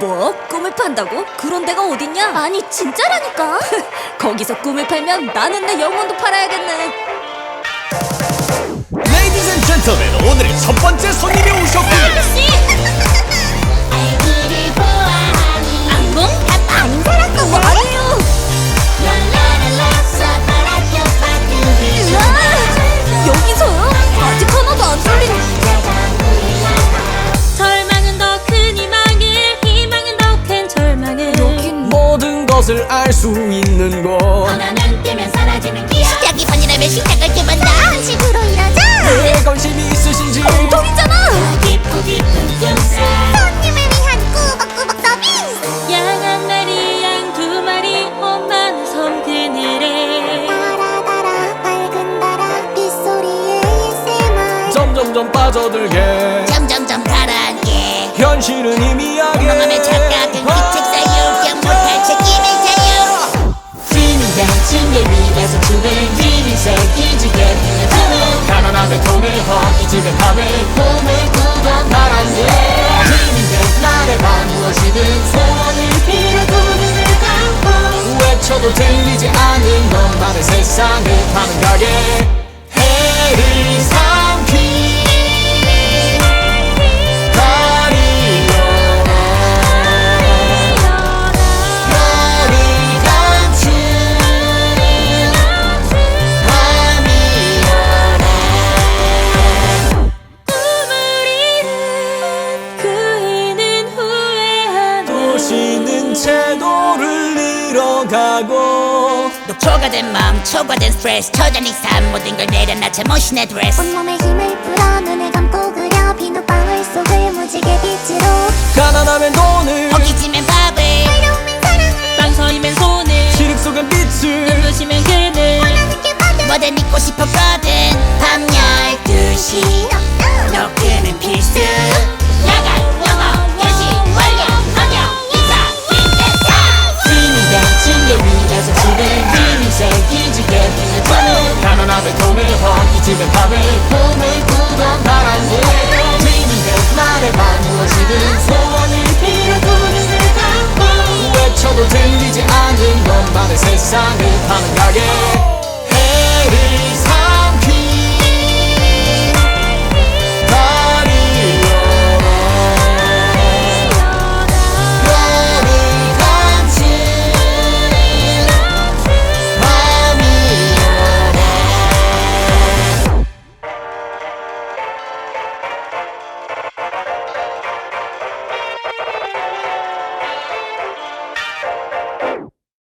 뭐? 꿈을 판다고? 그런 데가 어딨냐? 아니 진짜라니까 거기서 꿈을 팔면 나는 내 영혼도 팔아야겠네. Ladies and 오늘의 첫 번째 것을 알 수 있는 곳. 하나는 뜨면 사라지는 기억 시작이 번이라면 시작을 두번다 한식으로 이러자. 왜 관심이 있으신지. 엉덩이잖아. 깊고 깊은 꿈속 손님을 위한 꾸벅꾸벅 서비스. 양 한 마리 양 두 마리 험한 섬 그늘에. 달아 밝은 달아 빗소리에 ASMR 점점점 빠져들게. 점점점 가라앉게. 현실은 희미 두는 가난함의 통을 허기지면 밤을 꿈을 꾸던 힘인 듯 말해봐 무엇이든 소원을 빌어도 눈을 감고 외쳐도 들리지 않는 너만의 세상을 파는 가게 채도를 잃어가고 녹초가 된 마음 초과된 스트레스 처자니 삶 모든 걸 내려놔쳐 모신의 드레스. 온몸에 힘을 허기